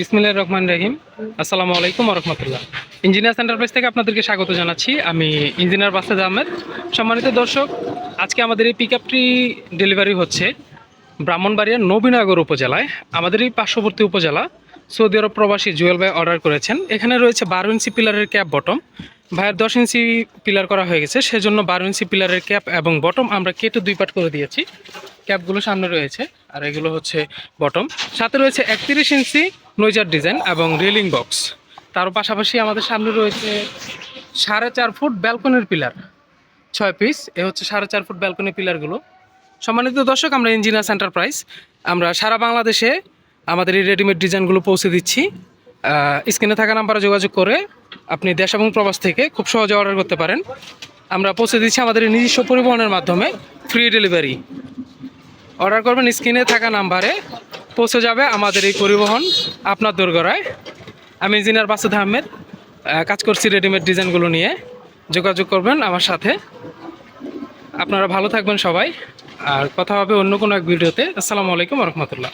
বিসমিল্লাহির রহমান রহিম। আসসালামু আলাইকুম রহমতুল্লাহ। ইঞ্জিনিয়ার সেন্টারপ্রাইজ থেকে আপনাদেরকে স্বাগত জানাচ্ছি। আমি ইঞ্জিনিয়ার বাসাদ আহমেদ। সম্মানিত দর্শক, আজকে আমাদের এই পিক ডেলিভারি হচ্ছে ব্রাহ্মণবাড়িয়ার নবীনগর উপজেলায়, আমাদের এই পার্শ্ববর্তী উপজেলা, সৌদি আরব প্রবাসী জুয়েল ভাই অর্ডার করেছেন। এখানে রয়েছে বারো ইঞ্চি পিলারের ক্যাপ বটম ভাইয়ের দশ ইঞ্চি পিলার করা হয়ে গেছে, সেজন্য বারো ইঞ্চি পিলারের ক্যাপ এবং বটম আমরা কেটে দুই পাট করে দিয়েছি। ক্যাপগুলো সামনে রয়েছে, আর এগুলো হচ্ছে বটম সাথে রয়েছে একত্রিশ ইঞ্চি নৈজার ডিজাইন এবং রেলিং বক্স। তার পাশাপাশি আমাদের সামনে রয়েছে সাড়ে চার ফুট ব্যালকনির পিলার। ছয় পিস এ হচ্ছে সাড়ে চার ফুট ব্যালকনি পিলারগুলো। সম্মানিত দর্শক, আমরা ইঞ্জিনিয়ার সেন্টার প্রাইস আমরা সারা বাংলাদেশে আমাদের এই রেডিমেড ডিজাইনগুলো পৌঁছে দিচ্ছি। স্ক্রিনে থাকা নাম্বারে যোগাযোগ করে আপনি দেশ এবং প্রবাস থেকে খুব সহজে অর্ডার করতে পারেন। আমরা পৌঁছে দিচ্ছি আমাদের নিজস্ব পরিবহনের মাধ্যমে ফ্রি ডেলিভারি অর্ডার করবেন স্ক্রিনে থাকা নাম্বারে পৌঁছে যাবে আমাদের এই পরিবহন আপনার দুর্গরায়। আমি ইঞ্জিনিয়ার বাসুদ আহমেদ কাজ করছি রেডিমেড ডিজাইনগুলো নিয়ে। যোগাযোগ করবেন আমার সাথে। আপনারা ভালো থাকবেন সবাই। আর কথা হবে অন্য কোনো এক ভিডিওতে। আসসালামু আলাইকুম রহমতুল্লাহ।